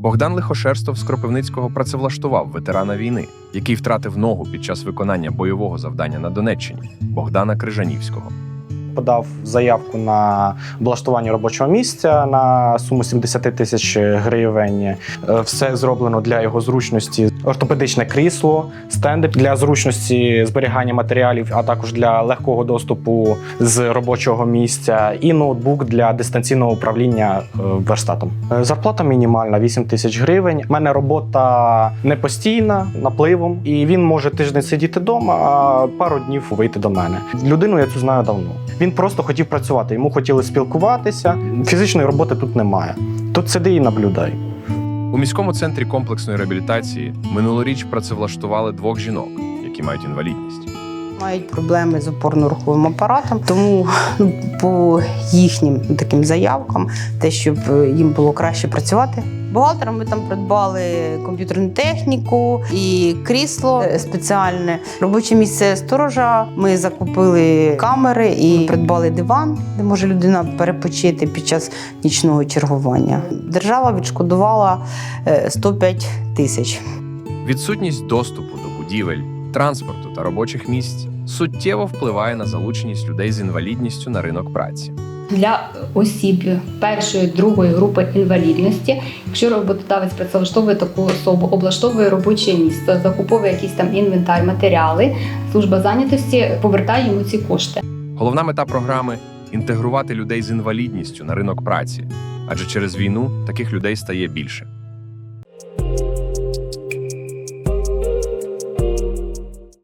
Богдан Лихошерстов з Кропивницького працевлаштував ветерана війни, який втратив ногу під час виконання бойового завдання на Донеччині Богдана Крижанівського. Подав заявку на облаштування робочого місця на суму 70 тисяч гривень. Е, Все зроблено для його зручності. Ортопедичне крісло, стенди для зручності зберігання матеріалів, а також для легкого доступу з робочого місця, і ноутбук для дистанційного управління е, верстатом. Е, Зарплата мінімальна 8 тисяч гривень. У мене робота не постійна, напливом, і він може тиждень сидіти вдома, а пару днів вийти до мене. Людину я цю знаю давно. Він просто хотів працювати. Йому хотіли спілкуватися. Фізичної роботи тут немає. Тут сиди і наблюдай. У міському центрі комплексної реабілітації минулоріч працевлаштували двох жінок, які мають інвалідність. Мають проблеми з опорно-руховим апаратом, тому ну, по їхнім таким заявкам, те, щоб е, їм було краще працювати. Бухгалтерам ми там придбали комп'ютерну техніку і крісло е, спеціальне. Робоче місце сторожа. Ми закупили камери і придбали диван, де може людина перепочити під час нічного чергування. Держава відшкодувала е, 105 тисяч. Відсутність доступу до будівель, транспорту та робочих місць суттєво впливає на залученість людей з інвалідністю на ринок праці. для осіб першої другої групи інвалідності, якщо роботодавець працевлаштовує таку особу, облаштовує робоче місце, закуповує якийсь там інвентар, матеріали, служба зайнятості повертає йому ці кошти. Головна мета програми інтегрувати людей з інвалідністю на ринок праці, адже через війну таких людей стає більше.